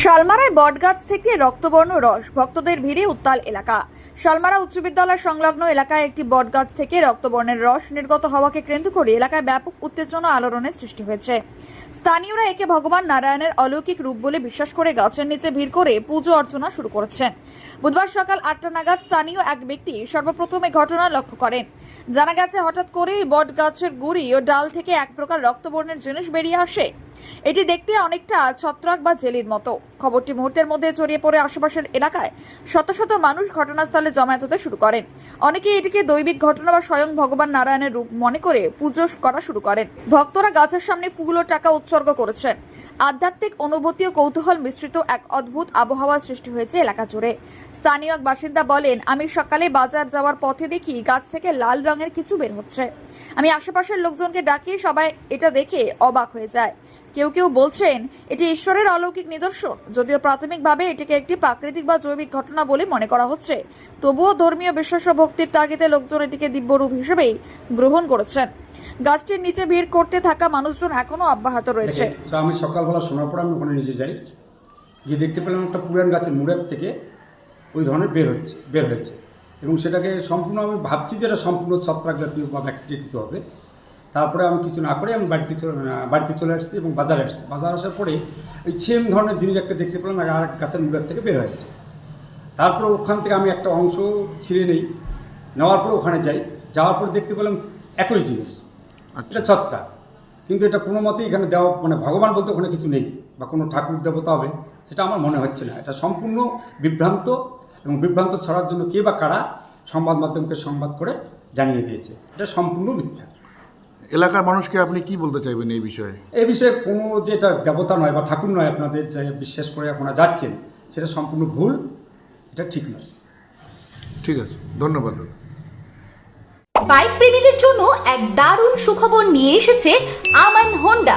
শালমারায় বটগাছ থেকে রক্তবর্ণ রস, ভক্তদের ভিড়ে উত্তাল এলাকা। শালমারা উচ্চ বিদ্যালয় সংলগ্ন এলাকায় একটি বটগাছ থেকে রক্তবর্ণের রস নির্গত হওয়াকে কেন্দ্র করে এলাকায় ব্যাপক উত্তেজনা আলোড়নের সৃষ্টি হয়েছে। স্থানীয়রা একে ভগবান নারায়ণের অলৌকিক রূপ বলে বিশ্বাস করে গাছের নিচে ভিড় করে পুজো অর্চনা শুরু করেছেন। বুধবার সকাল আটটা নাগাদ স্থানীয় এক ব্যক্তি সর্বপ্রথমে ঘটনা লক্ষ্য করেন। জানা গেছে, হঠাৎ করেই বট গাছের গুড়ি ও ডাল থেকে এক প্রকার রক্তবর্ণের জিনিস বেরিয়ে আসে। এটি দেখতে অনেকটা ছত্রাক বা জেলির মতো। খবরটি মুহূর্তের মধ্যে ছড়িয়ে পড়ে আশেপাশের এলাকায়। শত শত মানুষ ঘটনাস্থলে জমায়েত হতে শুরু করেন। অনেকে এটিকে দৈবিক ঘটনা বা স্বয়ং ভগবান নারায়ণের রূপ মনে করে পুজো করা শুরু করেন। ভক্তরা গাছের সামনে ফুল ও টাকা উৎসর্গ করেছেন। আধ্যাত্মিক অনুভূতি ও কৌতূহল মিশ্রিত এক অদ্ভুত আবহাওয়ার সৃষ্টি হয়েছে এলাকা জুড়ে। স্থানীয় এক বাসিন্দা বলেন, আমি সকালে বাজার যাওয়ার পথে দেখি গাছ থেকে লাল রঙের কিছু বের হচ্ছে। আমি আশেপাশের লোকজনকে ডাকিয়ে সবাই এটা দেখে অবাক হয়ে যায়। কেউ কেউ বলছেন, এটি ঈশ্বরের অলৌকিক নিদর্শন। যদিও প্রাথমিকভাবে এটিকে একটি প্রাকৃতিক বা জৈবিক ঘটনা বলে মনে করা হচ্ছে, তবুও ধর্মীয় বিশ্বাস ও ভক্তির তাগিদে লোকজন এটিকে দিব্যরূপ হিসেবেই গ্রহণ করেছেন। গাছটির নিচে ভিড় করতে থাকা মানুষজন এখনও অব্যাহত রয়েছে। আমি সকালবেলা শোনার পর আমি ওখানে নিচে যাই, গিয়ে দেখতে পেলাম একটা পুরান গাছের মুড়ের থেকে ওই ধরনের বের হচ্ছে, বের হয়েছে। এবং সেটাকে সম্পূর্ণ আমি ভাবছি যে এটা সম্পূর্ণ ছত্রাক জাতীয় বা ব্যাকটেরিয়া কিছু হবে। তারপরে আমি কিছু না করে আমি বাড়িতে চলে বাড়িতে চলে আসছি এবং বাজারে আসছি। বাজার আসার পরে ওই সেম ধরনের জিনিস একটা দেখতে পেলাম আর গাছের মুড়ের থেকে বের হয়েছে। তারপরে ওখান থেকে আমি একটা অংশ ছিঁড়ে নেই। নেওয়ার পর ওখানে যাই। যাওয়ার পর দেখতে পেলাম একই জিনিস। এটা ছত্রাক কিন্তু এটা কোনো মতেই এখানে দেওয়া মানে ভগবান বলতে ওখানে কিছু নেই বা কোনো ঠাকুর দেবতা হবে সেটা আমার মনে হচ্ছে না। এটা সম্পূর্ণ বিভ্রান্ত এবং বিভ্রান্ত ছড়ার জন্য কে বা কারা সংবাদ মাধ্যমকে সংবাদ করে জানিয়ে দিয়েছে। এটা সম্পূর্ণ মিথ্যা। এলাকার মানুষকে আপনি কি বলতে চাইবেন এই বিষয়ে? এই বিষয়ে কোনো যেটা দেবতা নয় বা ঠাকুর নয় আপনাদের যে বিশ্বাস করে আপনারা যাচ্ছেন সেটা সম্পূর্ণ ভুল এটা ঠিক নয়। ঠিক আছে ধন্যবাদ। বাইক প্রেমীদের জন্য এক দারুণ সুখবর নিয়ে এসেছে আমান হোন্ডা।